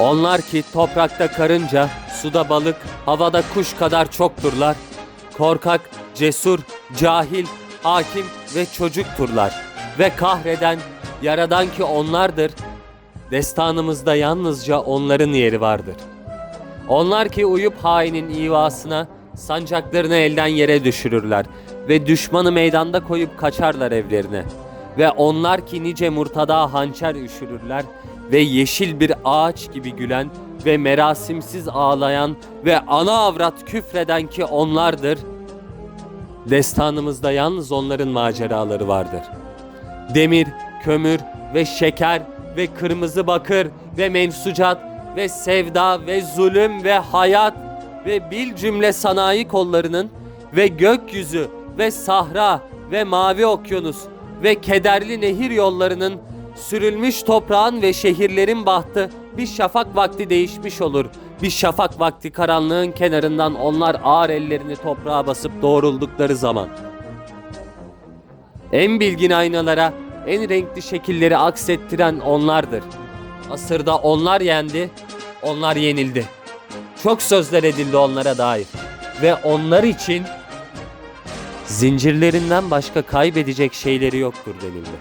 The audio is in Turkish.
Onlar ki toprakta karınca, suda balık, havada kuş kadar çokturlar. Korkak, cesur, cahil, hakim ve çocukturlar. Ve kahreden, yaradan ki onlardır. Destanımızda yalnızca onların yeri vardır. Onlar ki uyup hainin ivasına, sancaklarını elden yere düşürürler ve düşmanı meydanda koyup kaçarlar evlerine. Ve onlar ki nice murtada hançer üşürürler ve yeşil bir ağaç gibi gülen ve merasimsiz ağlayan ve ana avrat küfreden ki onlardır. Destanımızda yalnız onların maceraları vardır. Demir, kömür ve şeker ve kırmızı bakır ve mensucat ve sevda ve zulüm ve hayat ve bil cümle sanayi kollarının ve gökyüzü ve sahra ve mavi okyanus ve kederli nehir yollarının sürülmüş toprağın ve şehirlerin bahtı bir şafak vakti değişmiş olur. Bir şafak vakti karanlığın kenarından onlar ağır ellerini toprağa basıp doğruldukları zaman. En bilgin aynalara en renkli şekilleri aksettiren onlardır. Asırda onlar yendi, onlar yenildi. Çok sözler edildi onlara dair. Ve onlar için zincirlerinden başka kaybedecek şeyleri yoktur denildi.